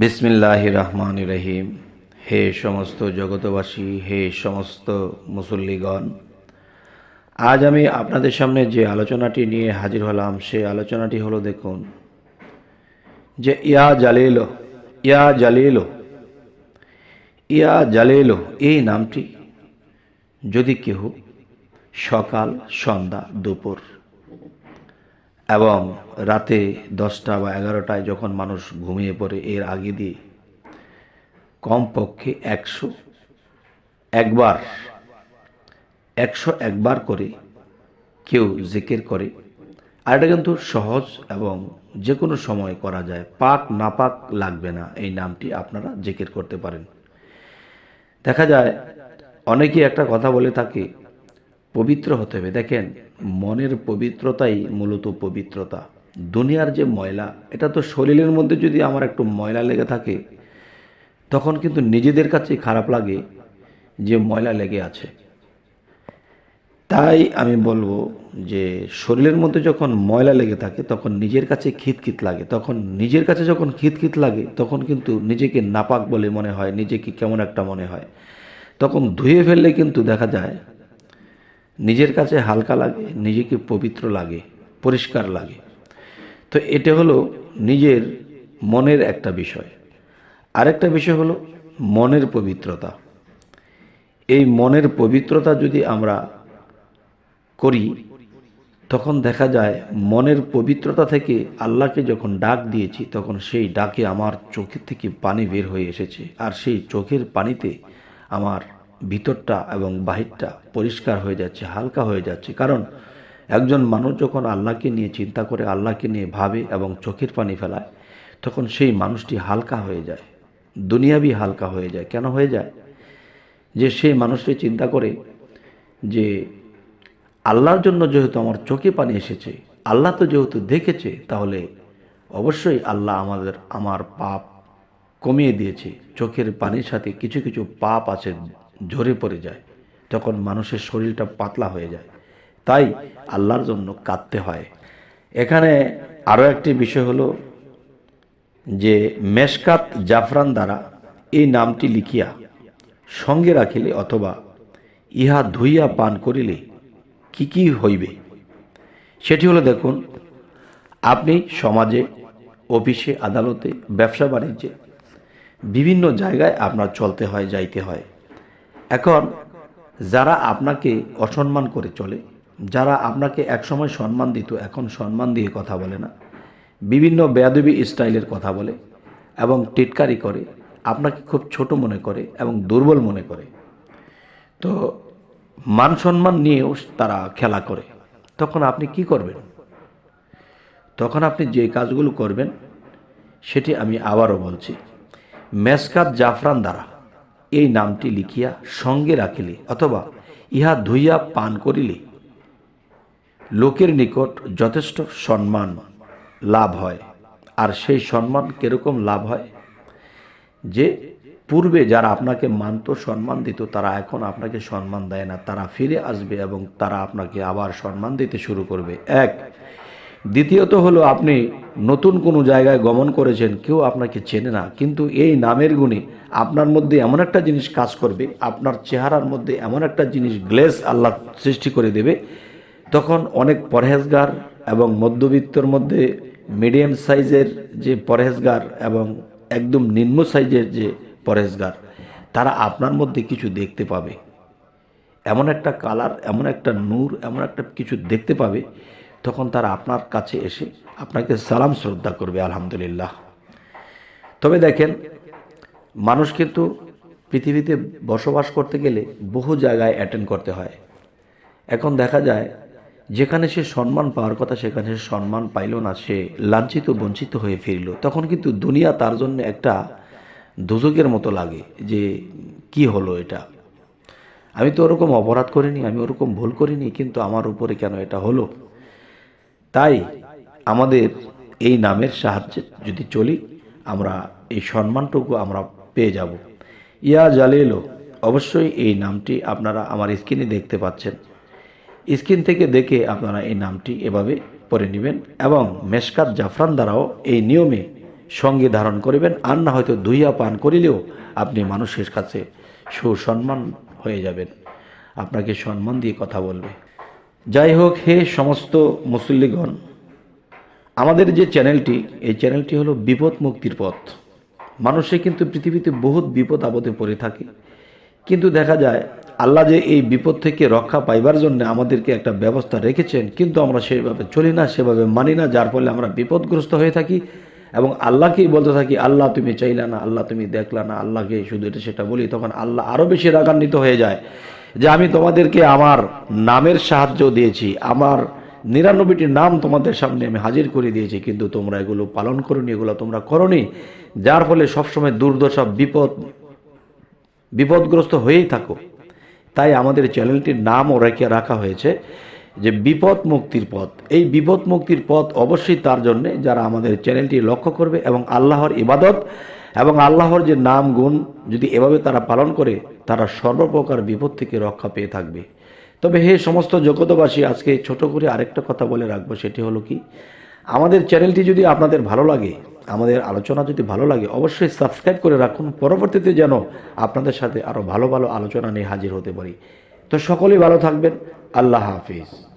বিসমিল্লাহ রহমান রহিম হে সমস্ত জগতবাসী হে সমস্ত মুসল্লিগণ। আজ আমি আপনাদের সামনে যে আলোচনাটি নিয়ে হাজির হলাম, সেই আলোচনাটি হলো দেখুন, যে ইয়া জালিল ইয়া জালিল ইয়া জালিল, এই নামটি যদি কেহ সকাল, সন্ধ্যা, দুপুর এবং রাতে দশটা বা এগারোটায় যখন মানুষ ঘুমিয়ে পড়ে, এর আগে দিয়ে কমপক্ষে একশো একবার একশো একবার করে কেউ জিকির করে। আর এটা কিন্তু সহজ এবং যে কোনো সময় করা যায়। পাক, না পাক লাগবে না, এই নামটি আপনারা জিকির করতে পারেন। দেখা যায়, অনেকেই একটা কথা বলে থাকে পবিত্র হতে হবে। দেখেন, মনের পবিত্রতাই মূলত পবিত্রতা। দুনিয়ার যে ময়লা, এটা তো শরীরের মধ্যে যদি আমার একটু ময়লা লেগে থাকে, তখন কিন্তু নিজেদের কাছেই খারাপ লাগে যে ময়লা লেগে আছে। তাই আমি বলব যে, শরীরের মধ্যে যখন ময়লা লেগে থাকে, তখন নিজের কাছে খিতখিত লাগে। তখন নিজের কাছে যখন খিতখিত লাগে, তখন কিন্তু নিজেকে নাপাক বলে মনে হয়, নিজেকে কেমন একটা মনে হয়। তখন ধুয়ে ফেললে কিন্তু দেখা যায় নিজের কাছে হালকা লাগে, নিজেকে পবিত্র লাগে, পরিষ্কার লাগে। তো এটা হলো নিজের মনের একটা বিষয়। আরেকটা বিষয় হলো মনের পবিত্রতা। এই মনের পবিত্রতা যদি আমরা করি, তখন দেখা যায় মনের পবিত্রতা থেকে আল্লাহকে যখন ডাক দিয়েছি, তখন সেই ডাকে আমার চোখের থেকে পানি বের হয়ে এসেছে। আর সেই চোখের পানিতে আমার ভিতরটা এবং বাহিরটা পরিষ্কার হয়ে যাচ্ছে, হালকা হয়ে যাচ্ছে। কারণ একজন মানুষ যখন আল্লাহকে নিয়ে চিন্তা করে, আল্লাহকে নিয়ে ভাবে এবং চোখের পানি ফেলায়, তখন সেই মানুষটি হালকা হয়ে যায়, দুনিয়াবি হালকা হয়ে যায়। কেন হয়ে যায়? যে সেই মানুষটি চিন্তা করে যে আল্লাহর জন্য যেহেতু আমার চোখে পানি এসেছে, আল্লাহ তো যেহেতু দেখেছে, তাহলে অবশ্যই আল্লাহ আমাদের, আমার পাপ কমিয়ে দিয়েছে। চোখের পানির সাথে কিছু কিছু পাপ আছে ঝরে পড়ে যায়, তখন মানুষের শরীরটা পাতলা হয়ে যায়। তাই আল্লাহর জন্য কাঁদতে হয়। এখানে আরও একটি বিষয় হলো যে মেশকাত জাফরান দ্বারা এই নামটি লিখিয়া সঙ্গে রাখিলে অথবা ইহা ধুইয়া পান করিলে কি কি হইবে? সেটি হলো দেখুন, আপনি সমাজে, অফিসে, আদালতে, ব্যবসা বাণিজ্যে বিভিন্ন জায়গায় আপনার চলতে হয়, যাইতে হয়। এখন যারা আপনাকে অসম্মান করে চলে, যারা আপনাকে একসময় সম্মান দিত, এখন সম্মান দিয়ে কথা বলে না, বিভিন্ন বেয়াদবি স্টাইলের কথা বলে এবং টিটকারি করে, আপনাকে খুব ছোট মনে করে এবং দুর্বল মনে করে। তো মান সম্মান নিয়েও তারা খেলা করে। তখন আপনি কি করবেন? তখন আপনি যে কাজগুলো করবেন, সেটি আমি আবারও বলছি। মেসকাত জাফরান দ্বারা। এই নামটি লিখিয়া সঙ্গে রাখিলে, অথবা ইহা ধুইয়া পান করিলে লোকের নিকট যথেষ্ট সম্মান লাভ হয়। আর সেই সম্মান কীরকম লাভ হয়? যে পূর্বে যারা আপনাকে মানত, সম্মান দিত, তারা এখন আপনাকে সম্মান দেয় না। তারা ফিরে আসবে এবং তারা আপনাকে আবার সম্মান দিতে শুরু করবে। এক, দ্বিতীয়ত হলো আপনি নতুন কোনো জায়গায় গমন করেছেন, কেউ আপনাকে চেনে না। কিন্তু এই নামের গুণে আপনার মধ্যে এমন একটা জিনিস কাজ করবে, আপনার চেহারার মধ্যে এমন একটা জিনিস গ্লেস আল্লাহ সৃষ্টি করে দেবে। তখন অনেক পরহেজগার এবং মধ্যবিত্তর মধ্যে মিডিয়াম সাইজের যে পরহেজগার এবং একদম নিম্ন সাইজের যে পরহেজগার, তারা আপনার মধ্যে কিছু দেখতে পাবে। এমন একটা কালার, এমন একটা নূর, এমন একটা কিছু দেখতে পাবে তখন তারা আপনার কাছে এসে আপনাকে সালাম শ্রদ্ধা করবে, আলহামদুলিল্লাহ। তবে দেখেন, মানুষ কিন্তু পৃথিবীতে বসবাস করতে গেলে বহু জায়গায় অ্যাটেন্ড করতে হয়। এখন দেখা যায়, যেখানে সে সম্মান পাওয়ার কথা, সেখানে সে সম্মান পাইল না, সে লাঞ্ছিত, বঞ্চিত হয়ে ফিরল। তখন কিন্তু দুনিয়া তার জন্য একটা দুজকের মতো লাগে যে, কি হলো এটা? আমি তো ওরকম অপরাধ করিনি, আমি ওরকম ভুল করিনি, কিন্তু আমার উপরে কেন এটা হলো? তাই আমাদের এই নামের সাহায্যে যদি চলি, আমরা এই সম্মানটুকু আমরা পেয়ে যাব। ইয়া জালিলো, অবশ্যই এই নামটি আপনারা আমার স্ক্রিনে দেখতে পাচ্ছেন। স্ক্রিন থেকে দেখে আপনারা এই নামটি এভাবে পরে নেবেন এবং মেশকাত জাফরান দ্বারাও এই নিয়মে সঙ্গে ধারণ করিবেন, আর না হয়তো ধুইয়া পান করিলেও আপনি মানুষের কাছে সুসম্মান হয়ে যাবেন। আপনাকে সম্মান দিয়ে কথা বলবে। যাই হোক হে সমস্ত মুসল্লিগণ, আমাদের যে চ্যানেলটি, এই চ্যানেলটি হলো বিপদ মুক্তির পথ। মানুষে কিন্তু পৃথিবীতে বহুত বিপদ আপদে পড়ে থাকে। কিন্তু দেখা যায়, আল্লাহ যে এই বিপদ থেকে রক্ষা পাইবার জন্য আমাদেরকে একটা ব্যবস্থা রেখেছেন, কিন্তু আমরা সেভাবে চলি না, সেভাবে মানি না, যার ফলে আমরা বিপদগ্রস্ত হয়ে থাকি এবং আল্লাহকেই বলতে থাকি, আল্লাহ তুমি চাইলা না, আল্লাহ তুমি দেখলা না, আল্লাহকে শুধু এটা সেটা বলি। তখন আল্লাহ আরও বেশি রাগান্বিত হয়ে যায়। যে আমি তোমাদেরকে আমার নামের সাহায্য দিয়েছি, আমার নিরানব্বইটি নাম তোমাদের সামনে আমি হাজির করে দিয়েছি, কিন্তু তোমরা এগুলো পালন করনি, এগুলো তোমরা করনি, যার ফলে সবসময় দুর্দশা, বিপদ, বিপদগ্রস্ত হয়েই থাকো। তাই আমাদের চ্যানেলটির নামও রেখে রাখা হয়েছে যে বিপদ মুক্তির পথ। এই বিপদ মুক্তির পথ অবশ্যই তার জন্যে যারা আমাদের চ্যানেলটি লক্ষ্য করবে এবং আল্লাহর ইবাদত এবং আল্লাহর যে নাম, গুণ যদি এভাবে তারা পালন করে তারা সর্বপ্রকার বিপদ থেকে রক্ষা পেয়ে থাকবে। তবে হে সমস্ত জগতবাসী আজকে ছোট করে আরেকটা কথা বলে রাখব, সেটি হলো কি? আমাদের চ্যানেলটি যদি আপনাদের ভালো লাগে, আমাদের আলোচনা যদি ভালো লাগে, অবশ্যই সাবস্ক্রাইব করে রাখুন। পরবর্তীতে যেন আপনাদের সাথে আরও ভালো ভালো আলোচনা নিয়ে হাজির হতে পারি। তো সকলেই ভালো থাকবেন। আল্লাহ হাফিজ।